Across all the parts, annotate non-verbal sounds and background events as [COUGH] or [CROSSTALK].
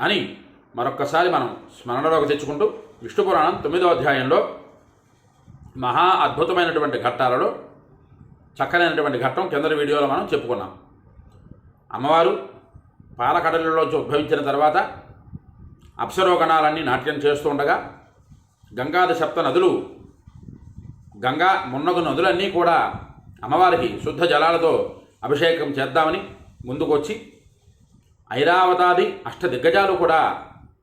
అని మరొక్కసారి మనం స్మరణలోకి తెచ్చుకుంటూ విష్ణు పురాణం తొమ్మిదో అధ్యాయంలో మహా అద్భుతమైనటువంటి ఘట్టాలలో చక్కనైనటువంటి ఘట్టం కిందటి వీడియోలో మనం చెప్పుకున్నాం. అమ్మవారు పాలకడలిలోంచి ఉద్భవించిన తర్వాత అప్సరోగణాలన్నీ నాట్యం చేస్తూ ఉండగా గంగాది సప్త నదులు గంగా మున్నగు నదులన్నీ కూడా అమ్మవారికి శుద్ధ జలాలతో అభిషేకం చేద్దామని ముందుకొచ్చి ఐరావతాది అష్ట దిగ్గజాలు కూడా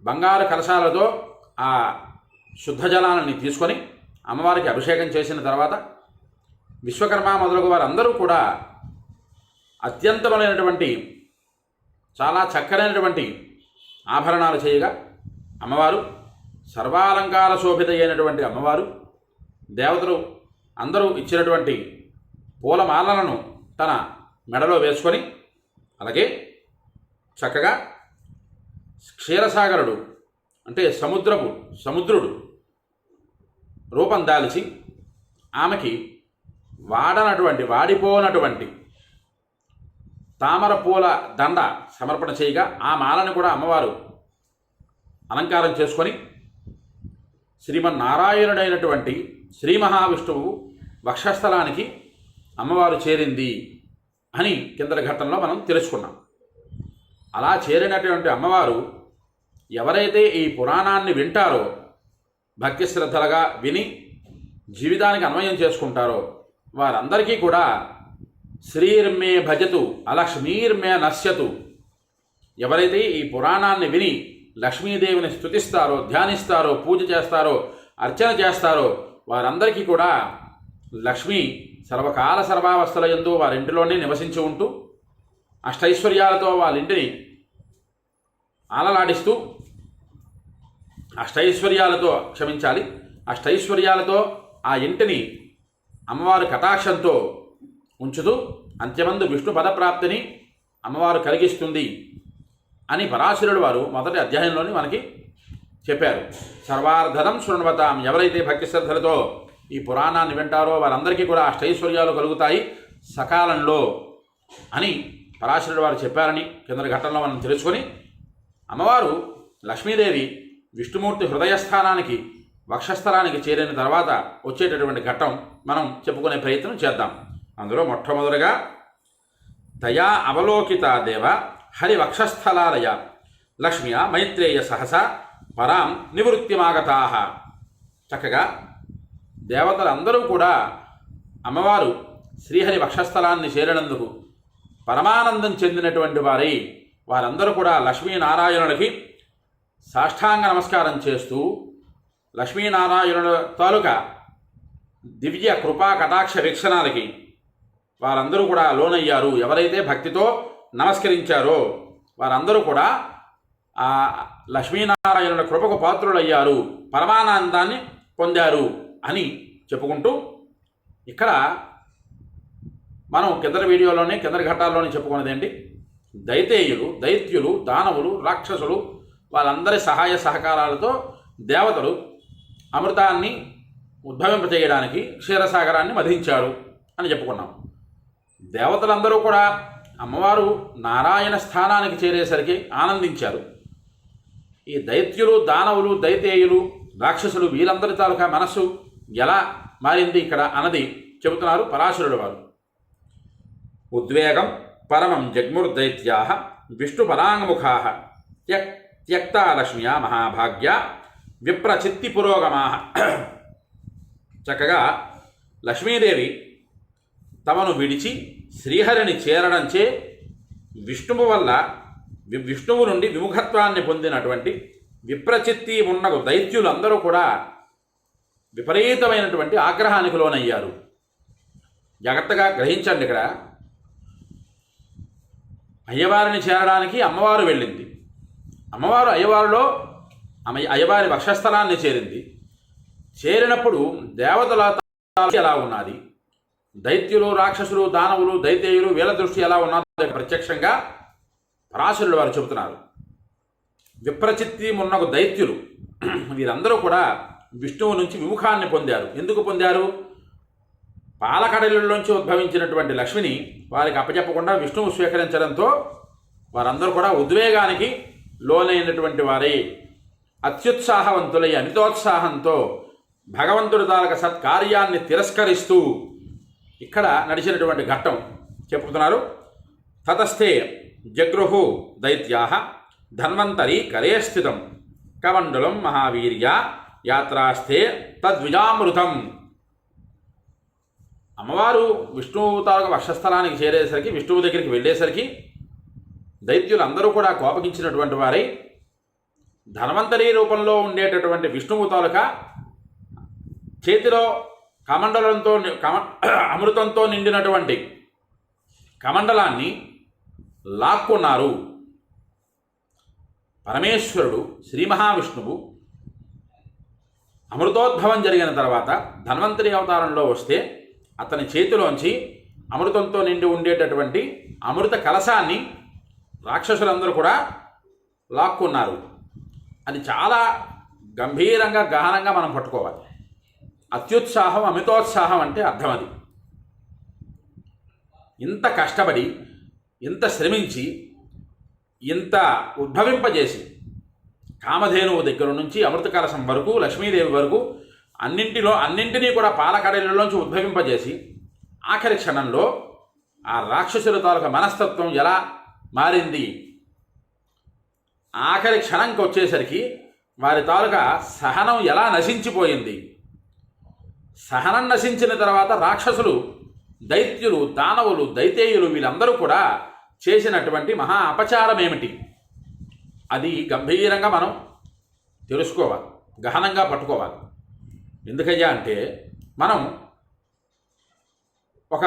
బంగారు కలశాలతో ఆ శుద్ధ జలాలని తీసుకొని అమ్మవారికి అభిషేకం చేసిన తర్వాత విశ్వకర్మ మొదలగు వారందరూ కూడా అత్యంతమైనటువంటి చాలా చక్కనైనటువంటి ఆభరణాలు చేయగా అమ్మవారు సర్వాలంకార శోభిత అయినటువంటి అమ్మవారు దేవతలు అందరూ ఇచ్చినటువంటి పూలమాలలను తన మెడలో వేసుకొని అలాగే చక్కగా క్షీరసాగరుడు అంటే సముద్రపు సముద్రుడు రూపం దాల్చి ఆమెకి వాడనటువంటి వాడిపోనటువంటి తామర పూల దండ సమర్పణ చేయగా ఆ మాలను కూడా అమ్మవారు అలంకారం చేసుకొని శ్రీమన్నారాయణుడైనటువంటి శ్రీ మహావిష్ణువు వక్షస్థలానికి అమ్మవారు చేరింది అని కిందటి ఘట్టంలో మనం తెలుసుకున్నాం. అలా చేరినటువంటి అమ్మవారు ఎవరైతే ఈ పురాణాన్ని వింటారో భక్తి శ్రద్ధలుగా విని జీవితానికి అన్వయం చేసుకుంటారో వారందరికీ కూడా శ్రీర్మే భజతు అలక్ష్మీర్మే నశ్యతు. ఎవరైతే ఈ పురాణాన్ని విని లక్ష్మీదేవిని స్తుతిస్తారో ధ్యానిస్తారో పూజ చేస్తారో అర్చన చేస్తారో వారందరికీ కూడా లక్ష్మి సర్వకాల సర్వావస్థల ఎందు వారింటిలోనే నివసించి ఉంటూ అష్టైశ్వర్యాలతో వాళ్ళ ఇంటిని ఆలలాడిస్తూ అష్టైశ్వర్యాలతో క్షమించాలి. అష్టైశ్వర్యాలతో ఆ ఇంటిని అమ్మవారి కటాక్షంతో ఉంచుతూ అంత్యమందు విష్ణు పదప్రాప్తిని అమ్మవారు కలిగిస్తుంది అని పరాశరుడు వారు మొదటి అధ్యాయంలోని మనకి చెప్పారు. సర్వార్ధనం శృణ్వతాం. ఎవరైతే భక్తి శ్రద్ధలతో ఈ పురాణాన్ని వింటారో వారందరికీ కూడా అష్టైశ్వర్యాలు కలుగుతాయి సకాలంలో అని పరాశరుడు వారు చెప్పారని కింద ఘట్టంలో మనం తెలుసుకొని అమ్మవారు లక్ష్మీదేవి విష్ణుమూర్తి హృదయస్థానానికి వక్షస్థలానికి చేరిన తర్వాత వచ్చేటటువంటి ఘట్టం మనం చెప్పుకునే ప్రయత్నం చేద్దాం. అందులో మొట్టమొదటిగా తయా అవలోకిత దేవ హరి వక్షస్థలాలయ లక్ష్మియ మైత్రేయ సహస పరాం నివృత్తిమాగతా. చక్కగా దేవతలందరూ కూడా అమ్మవారు శ్రీహరి వక్షస్థలాన్ని చేరినందుకు పరమానందం చెందినటువంటి వారై వారందరూ కూడా లక్ష్మీనారాయణుడికి సాష్టాంగ నమస్కారం చేస్తూ లక్ష్మీనారాయణుల తాలూకా దివ్య కృపా కటాక్ష వీక్షణాలకి వారందరూ కూడా లోనయ్యారు. ఎవరైతే భక్తితో నమస్కరించారో వారందరూ కూడా ఆ లక్ష్మీనారాయణుల కృపకు పాత్రులయ్యారు. పరమానందాన్ని పొందారు అని చెప్పుకుంటూ ఇక్కడ మనం కిందర వీడియోలోనే కిందర ఘట్టాల్లోనే చెప్పుకున్నది ఏంటి దైతేయులు దైత్యులు దానవులు రాక్షసులు వాళ్ళందరి సహాయ సహకారాలతో దేవతలు అమృతాన్ని ఉద్భవింపచేయడానికి క్షీరసాగరాన్ని మధించాడు అని చెప్పుకున్నాం. దేవతలందరూ కూడా అమ్మవారు నారాయణ స్థానానికి చేరేసరికి ఆనందించారు. ఈ దైత్యులు దానవులు దైతేయులు రాక్షసులు వీళ్ళందరి తాలూకా మనస్సు ఎలా మారింది ఇక్కడ అన్నది చెబుతున్నారు పరాశరుడు వారు. ఉద్వేగం పరమం జగ్ముర్దైత్యా విష్ణుపరాంగముఖా త్యక్తా లక్ష్మియా మహాభాగ్య విప్రచిత్తి పురోగమా చక్కగా లక్ష్మీదేవి తమను విడిచి శ్రీహరిని చేరడంచే విష్ణువు వల్ల వి- విష్ణువు నుండి విముఖత్వాన్ని పొందినటువంటి విప్రచిత్తి ఉన్న దైత్యులందరూ కూడా విపరీతమైనటువంటి ఆగ్రహానికి లోనయ్యారు. జాగ్రత్తగా గ్రహించండి ఇక్కడ. అయ్యవారిని చేరడానికి అమ్మవారు వెళ్ళింది. అమ్మవారు అయ్యవారిలో ఆమె అయ్యవారి వక్షస్థలాన్ని చేరింది. చేరినప్పుడు దేవతల ఎలా ఉన్నది? దైత్యులు రాక్షసులు దానవులు దైత్యేయులు వీళ్ళ దృష్టి ఎలా ఉన్నదో ప్రత్యక్షంగా పరాశరులు వారు చెబుతున్నారు. విప్రచిత్తి మున్నకు దైత్యులు. వీరందరూ కూడా విష్ణువు నుంచి విముఖాన్ని పొందారు. ఎందుకు పొందారు? పాలకడలిలోంచి ఉద్భవించినటువంటి లక్ష్మిని వారికి అప్పచెప్పకుండా విష్ణువు స్వీకరించడంతో వారందరూ కూడా ఉద్వేగానికి లోనైనటువంటి వారే. అత్యుత్సాహవంతులై అమితోత్సాహంతో భగవంతుడి తాలక సత్కార్యాన్ని తిరస్కరిస్తూ ఇక్కడ నడిచినటువంటి ఘట్టం చెప్పుతున్నారు. తతస్థే జగృహు దైత్యా ధన్వంతరి కరే స్థితం కమండలం మహావీర్య యాత్రాస్థే తద్విజామృతం. అమ్మవారు విష్ణువు తాలూకు వక్షస్థలానికి చేరేసరికి విష్ణువు దగ్గరికి వెళ్ళేసరికి దైత్యులందరూ కూడా కోపగించినటువంటి వారై ధన్వంతరి రూపంలో ఉండేటటువంటి విష్ణువు తాలూక చేతిలో కమండలంతో ని- కమ [CLEARS THROAT] అమృతంతో నిండినటువంటి కమండలాన్ని లాక్కున్నారు. పరమేశ్వరుడు శ్రీ మహావిష్ణువు అమృతోద్భవం జరిగిన తర్వాత ధన్వంతరి అవతారంలో వస్తే అతని చేతిలోంచి అమృతంతో నిండి ఉండేటటువంటి అమృత కలశాన్ని రాక్షసులందరూ కూడా లాక్కున్నారు. అది చాలా గంభీరంగా గహనంగా మనం పట్టుకోవాలి. అత్యుత్సాహం అమితోత్సాహం అంటే అర్థం అది. ఇంత కష్టపడి ఇంత శ్రమించి ఇంత ఉద్భవింపజేసి కామధేనువు దగ్గర నుంచి అమృత కలశం వరకు లక్ష్మీదేవి వరకు అన్నింటిలో అన్నింటినీ కూడా పాలకడలిలోంచి ఉద్భవింపజేసి ఆఖరి క్షణంలో ఆ రాక్షసుల తాలూకా మనస్తత్వం ఎలా మారింది? ఆఖరి క్షణంకి వచ్చేసరికి వారి తాలూకా సహనం ఎలా నశించిపోయింది? సహనం నశించిన తర్వాత రాక్షసులు దైత్యులు దానవులు దైతేయులు వీళ్ళందరూ కూడా చేసినటువంటి మహా అపచారం ఏమిటి అది గంభీరంగా మనం తెలుసుకోవాలి గహనంగా పట్టుకోవాలి. ఎందుకయ్యా అంటే మనం ఒక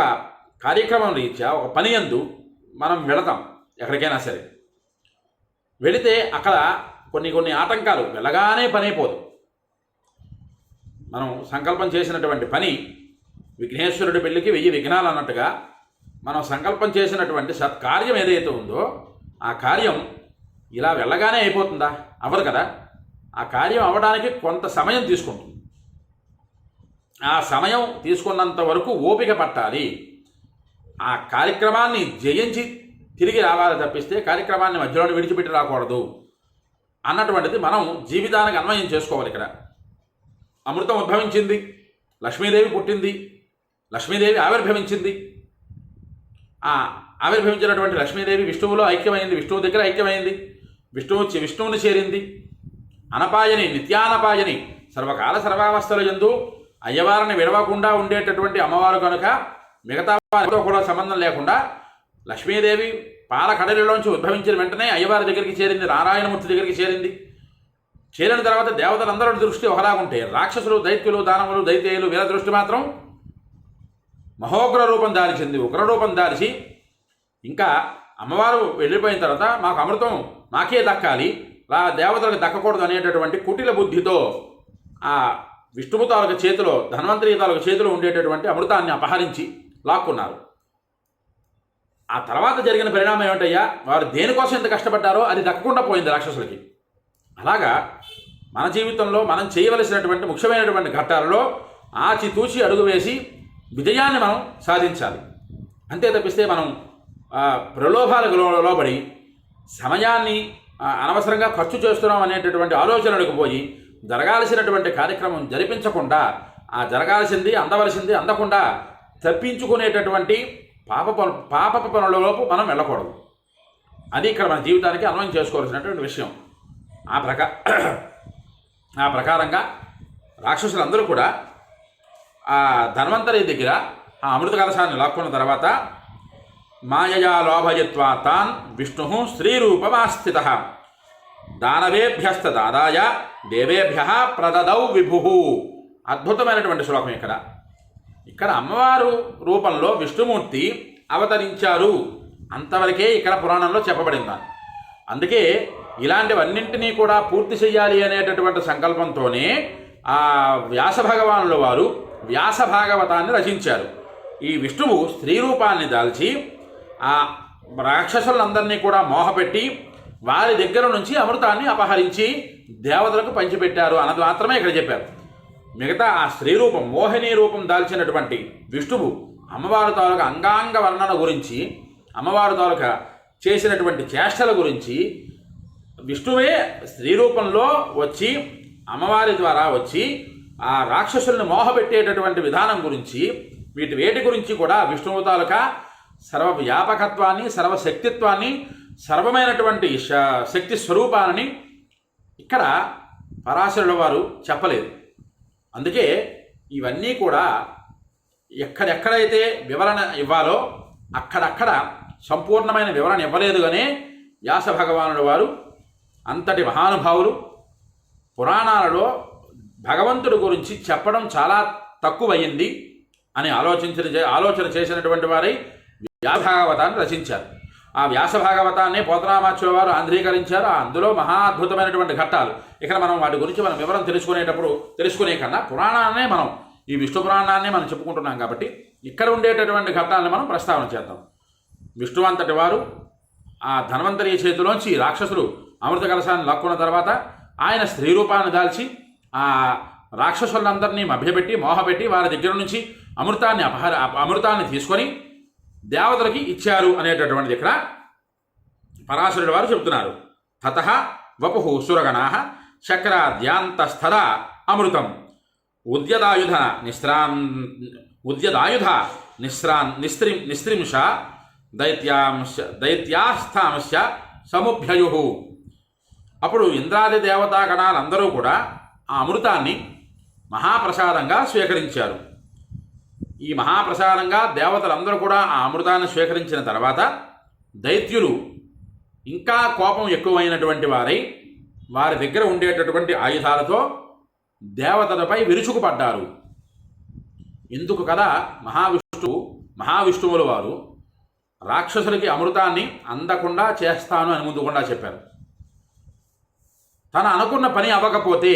కార్యక్రమం రీత్యా ఒక పని యందు మనం వెళతాం ఎక్కడికైనా సరే. వెళితే అక్కడ కొన్ని కొన్ని ఆటంకాలు వెళ్ళగానే పని అయిపోదు. మనం సంకల్పం చేసినటువంటి పని విఘ్నేశ్వరుడి పెళ్ళికి వెయ్యి విఘ్నాలు అన్నట్టుగా మనం సంకల్పం చేసినటువంటి సత్కార్యం ఏదైతే ఉందో ఆ కార్యం ఇలా వెళ్ళగానే అయిపోతుందా? అవ్వదు కదా. ఆ కార్యం అవ్వడానికి కొంత సమయం తీసుకుంటుంది. ఆ సమయం తీసుకున్నంత వరకు ఓపిక పట్టాలి. ఆ కార్యక్రమాన్ని జయించి తిరిగి రావాలి తప్పిస్తే కార్యక్రమాన్ని మధ్యలో విడిచిపెట్టి రాకూడదు అన్నటువంటిది మనం జీవితానికి అన్వయం చేసుకోవాలి ఇక్కడ. అమృతం ఉద్భవించింది లక్ష్మీదేవి పుట్టింది లక్ష్మీదేవి ఆవిర్భవించింది. ఆ ఆవిర్భవించినటువంటి లక్ష్మీదేవి విష్ణువులో ఐక్యమైంది విష్ణువు దగ్గర ఐక్యమైంది విష్ణువు విష్ణువుని చేరింది. అనపాయని నిత్యానపాయని సర్వకాల సర్వావస్థల ఎందు అయ్యవారిని విడవకుండా ఉండేటటువంటి అమ్మవారు కనుక మిగతా వారితో కూడా సంబంధం లేకుండా లక్ష్మీదేవి పాల కడలిలోంచి ఉద్భవించిన వెంటనే అయ్యవారి దగ్గరికి చేరింది నారాయణమూర్తి దగ్గరికి చేరింది. చేరిన తర్వాత దేవతలందరి దృష్టి ఒకలాగుంటే రాక్షసులు దైత్యులు దానవులు దైత్యేయులు వీళ్ళ దృష్టి మాత్రం మహోగ్ర రూపం దాల్చింది ఉగ్ర రూపం దాల్చి ఇంకా అమ్మవారు వెళ్ళిపోయిన తర్వాత మాకు అమృతం మాకే దక్కాలి లా దేవతలకు దక్కకూడదు అనేటటువంటి కుటిల బుద్ధితో ఆ విష్ణువు తాలూకు చేతిలో ధన్వంతరి తాలూకు చేతిలో ఉండేటటువంటి అమృతాన్ని అపహరించి లాక్కున్నారు. ఆ తర్వాత జరిగిన పరిణామం ఏమిటయ్యా? వారు దేనికోసం ఎంత కష్టపడ్డారో అది దక్కకుండా పోయింది రాక్షసులకి. అలాగా మన జీవితంలో మనం చేయవలసినటువంటి ముఖ్యమైనటువంటి ఘట్టాలలో ఆచితూచి అడుగు వేసి విజయాన్ని మనం సాధించాలి. అంతే తప్పిస్తే మనం ప్రలోభాలకు లోబడి సమయాన్ని అనవసరంగా ఖర్చు చేస్తున్నాం అనేటటువంటి ఆలోచనలకు పోయి జరగాల్సినటువంటి కార్యక్రమం జరిపించకుండా ఆ జరగాల్సింది అందవలసింది అందకుండా తప్పించుకునేటటువంటి పాప పాప పనులలోపు మనం వెళ్ళకూడదు. అది ఇక్కడ మన జీవితానికి అన్వయం చేసుకోవాల్సినటువంటి విషయం. ఆ ప్రకా ఆ ప్రకారంగా రాక్షసులందరూ కూడా ఆ ధన్వంతరి దగ్గర ఆ అమృత కలశాన్ని లాక్కున్న తర్వాత మాయయా లోభయత్వా తాన్ విష్ణు స్త్రీరూపమాస్థిత. దానవేభ్యస్త దాదాయ దేవేభ్య ప్రదదౌ విభు. అద్భుతమైనటువంటి శ్లోకం ఇక్కడ. ఇక్కడ అమ్మవారు రూపంలో విష్ణుమూర్తి అవతరించారు అంతవరకే ఇక్కడ పురాణంలో చెప్పబడింది. అందుకే ఇలాంటివన్నింటినీ కూడా పూర్తి చేయాలి అనేటటువంటి సంకల్పంతోనే ఆ వ్యాస భగవానుల వారు వ్యాస భాగవతాన్ని రచించారు. ఈ విష్ణువు స్త్రీ రూపాన్ని దాల్చి ఆ రాక్షసులందరినీ కూడా మోహపెట్టి వారి దగ్గర నుంచి అమృతాన్ని అపహరించి దేవతలకు పంచిపెట్టారు అన్నది మాత్రమే ఇక్కడ చెప్పారు. మిగతా ఆ స్త్రీ రూపం మోహిని రూపం దాల్చినటువంటి విష్ణువు అమ్మవారి తాలూకా అంగాంగ వర్ణన గురించి అమ్మవారి తాలూకా చేసినటువంటి చేష్టల గురించి విష్ణువే స్త్రీ రూపంలో వచ్చి అమ్మవారి ద్వారా వచ్చి ఆ రాక్షసుల్ని మోహపెట్టేటటువంటి విధానం గురించి వీటి వేటి గురించి కూడా విష్ణువు తాలూకా సర్వ వ్యాపకత్వాన్ని సర్వశక్తిత్వాన్ని సర్వమైనటువంటి శ- శక్తి స్వరూపాలని ఇక్కడ పరాశరుల వారు చెప్పలేదు. అందుకే ఇవన్నీ కూడా ఎక్కడెక్కడైతే వివరణ ఇవ్వాలో అక్కడక్కడ సంపూర్ణమైన వివరణ ఇవ్వలేదు కానీ వ్యాస భగవానుడు వారు అంతటి మహానుభావులు పురాణాలలో భగవంతుడి గురించి చెప్పడం చాలా తక్కువయింది అని ఆలోచించిన ఆలోచన చేసినటువంటి వారై వ్యాభాగవతాన్ని రచించారు. ఆ వ్యాస భాగవతాన్ని పోతనామాచుల వారు ఆంధ్రీకరించారు అందులో మహా అద్భుతమైనటువంటి ఘట్టాలు. ఇక్కడ మనం వాటి గురించి మనం వివరం తెలుసుకునేటప్పుడు తెలుసుకునే కన్నా పురాణాన్నే మనం ఈ విష్ణు పురాణాన్నే మనం చెప్పుకుంటున్నాం కాబట్టి ఇక్కడ ఉండేటటువంటి ఘట్టాలను మనం ప్రస్తావన చేద్దాం. విష్ణు అంతటి వారు ఆ ధన్వంతరి చేతిలోంచి రాక్షసులు అమృత కలశాన్ని లాక్కున్న తర్వాత ఆయన స్త్రీ రూపాన్ని దాల్చి ఆ రాక్షసులందరినీ మభ్యపెట్టి మోహపెట్టి వారి దగ్గర నుంచి అమృతాన్ని అపహర అమృతాన్ని తీసుకొని దేవతలకి ఇచ్చారు అనేటటువంటిది ఇక్కడ పరాశరుడి వారు చెబుతున్నారు. తత వపు సురగణా శక్రాద్యాంతస్థద అమృతం. ఉద్యదాయుధ నిస్త్రాన్ ఉద్యదాయుధ నిస్రాన్ నిస్త్రి నిస్త్రింశ దైత్యాంశ దైత్యాస్థాంశ సముభ్యయు. అప్పుడు ఇంద్రాది దేవతాగణాలందరూ కూడా ఆ అమృతాన్ని మహాప్రసాదంగా స్వీకరించారు. ఈ మహాప్రసాదంగా దేవతలందరూ కూడా ఆ అమృతాన్ని స్వీకరించిన తర్వాత దైత్యులు ఇంకా కోపం ఎక్కువైనటువంటి వారై వారి దగ్గర ఉండేటటువంటి ఆయుధాలతో దేవతలపై విరుచుకుపడ్డారు. ఎందుకు కదా మహావిష్ణువు మహావిష్ణువుల వారు రాక్షసులకి అమృతాన్ని అందకుండా చేస్తాను అని ముందుకుండా చెప్పారు. తన అనుకున్న పని అవ్వకపోతే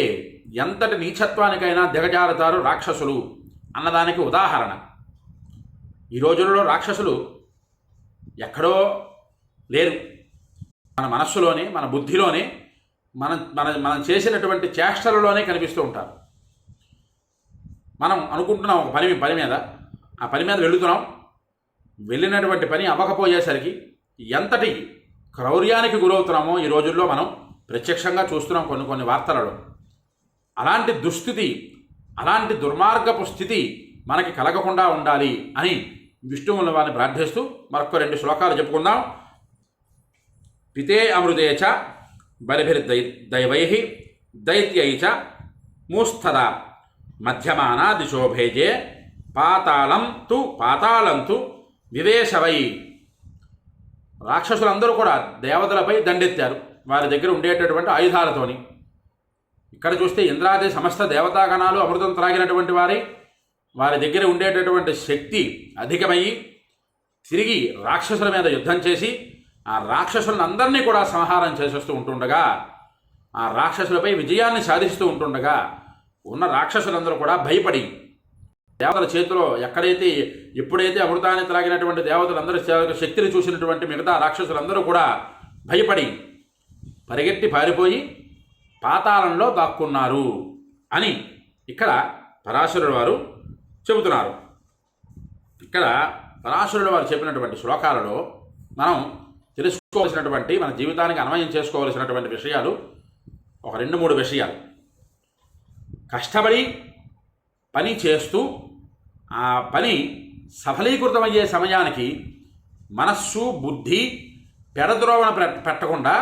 ఎంతటి నీచత్వానికైనా దిగజారుతారు రాక్షసులు. అన్నదానికి ఉదాహరణ. ఈ రోజుల్లో రాక్షసులు ఎక్కడో లేరు. మన మనస్సులోనే మన బుద్ధిలోనే మనం మన మనం చేసినటువంటి చేష్టలలోనే కనిపిస్తూ ఉంటారు. మనం అనుకుంటున్నాం ఒక పని పని మీద. ఆ పని మీద వెళుతున్నాం. వెళ్ళినటువంటి పని అవ్వకపోయేసరికి ఎంతటి క్రౌర్యానికి గురవుతున్నామో ఈ రోజుల్లో మనం ప్రత్యక్షంగా చూస్తున్నాం కొన్ని కొన్ని వార్తలలో. అలాంటి దుస్థితి అలాంటి దుర్మార్గపు స్థితి మనకి కలగకుండా ఉండాలి అని విష్ణువుల వారిని ప్రార్థిస్తూ మరొక రెండు శ్లోకాలు చెప్పుకుందాం. పితే అమృతే చ బలిభిర్దై దైవై దైత్యై చ మూస్థద మధ్యమానా దిశోభేజే పాతాళం తు పాతాళం తు వివేశవై. రాక్షసులందరూ కూడా దేవతలపై దండెత్తారు. వారి దగ్గర ఉండేటటువంటి ఆయుధాలతోని. ఇక్కడ చూస్తే ఇంద్రాది సమస్త దేవతాగణాలు అమృతం త్రాగినటువంటి వారి. వారి దగ్గర ఉండేటటువంటి శక్తి అధికమయ్యి తిరిగి రాక్షసుల మీద యుద్ధం చేసి ఆ రాక్షసులందరినీ కూడా సంహారం చేసేస్తూ ఉంటుండగా ఆ రాక్షసులపై విజయాన్ని సాధిస్తూ ఉంటుండగా ఉన్న రాక్షసులందరూ కూడా భయపడి దేవతల చేతిలో ఎక్కడైతే ఎప్పుడైతే అమృతాన్ని త్రాగినటువంటి దేవతలందరి శక్తిని చూసినటువంటి మిగతా రాక్షసులందరూ కూడా భయపడి పరిగెట్టి పారిపోయి పాతాళంలో దాక్కున్నారు అని ఇక్కడ పరాశరుడు వారు చెబుతున్నారు. ఇక్కడ పరాశరుడు వారు చెప్పినటువంటి శ్లోకాలలో మనం తెలుసుకోవాల్సినటువంటి మన జీవితానికి అన్వయం చేసుకోవాల్సినటువంటి విషయాలు ఒక రెండు మూడు విషయాలు. కష్టపడి పని చేస్తూ ఆ పని సఫలీకృతమయ్యే సమయానికి మనస్సు బుద్ధి పెడద్రోవణ పెట్టకుండా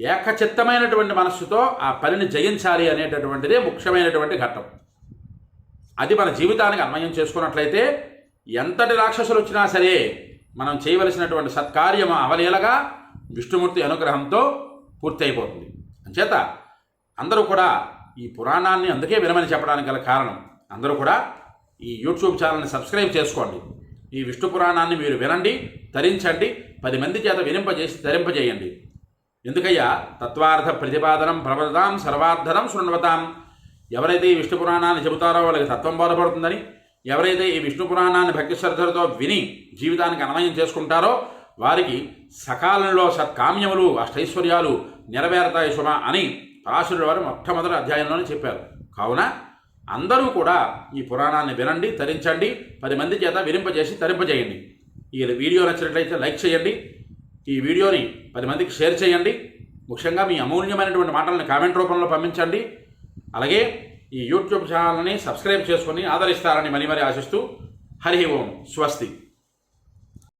ఏకచిత్తమైనటువంటి మనస్సుతో ఆ పనిని జయించాలి అనేటటువంటిదే ముఖ్యమైనటువంటి ఘట్టం. అది మన జీవితానికి అన్వయం చేసుకున్నట్లయితే ఎంతటి రాక్షసులు వచ్చినా సరే మనం చేయవలసినటువంటి సత్కార్యం అవలీలగా విష్ణుమూర్తి అనుగ్రహంతో పూర్తయిపోతుంది. అంచేత అందరూ కూడా ఈ పురాణాన్ని అందుకే వినమని చెప్పడానికి గల కారణం అందరూ కూడా ఈ యూట్యూబ్ ఛానల్ని సబ్స్క్రైబ్ చేసుకోండి. ఈ విష్ణు పురాణాన్ని మీరు వినండి తరించండి పది మంది చేత వినింపజేసి తరింపజేయండి. ఎందుకయ్యా? తత్వార్థ ప్రతిపాదనం ప్రవదతాం సర్వార్థనం శృణ్వతాం. ఎవరైతే ఈ విష్ణు పురాణాన్ని చెబుతారో వాళ్ళకి తత్వం బోధపడుతుందని ఎవరైతే ఈ విష్ణు పురాణాన్ని భక్తి శ్రద్ధలతో విని జీవితానికి అన్వయం చేసుకుంటారో వారికి సకాలంలో సత్కామ్యములు అష్టైశ్వర్యాలు నెరవేరతాయి సుమ అని పరాశరుడు వారు మొట్టమొదటి అధ్యాయంలోనే చెప్పారు. కావున అందరూ కూడా ఈ పురాణాన్ని వినండి తరించండి పది మంది చేత వినింపజేసి తరింపజేయండి. ఈ వీడియో నచ్చినట్లయితే లైక్ చేయండి ఈ వీడియోని పది మందికి షేర్ చేయండి. ముఖ్యంగా మీ అమూల్యమైనటువంటి మాటలను కామెంట్ రూపంలో పంపించండి. అలాగే ఈ యూట్యూబ్ ఛానల్ని సబ్స్క్రైబ్ చేసుకొని ఆదరిస్తారని మరీ మరీ ఆశిస్తూ హరి ఓం స్వస్తి.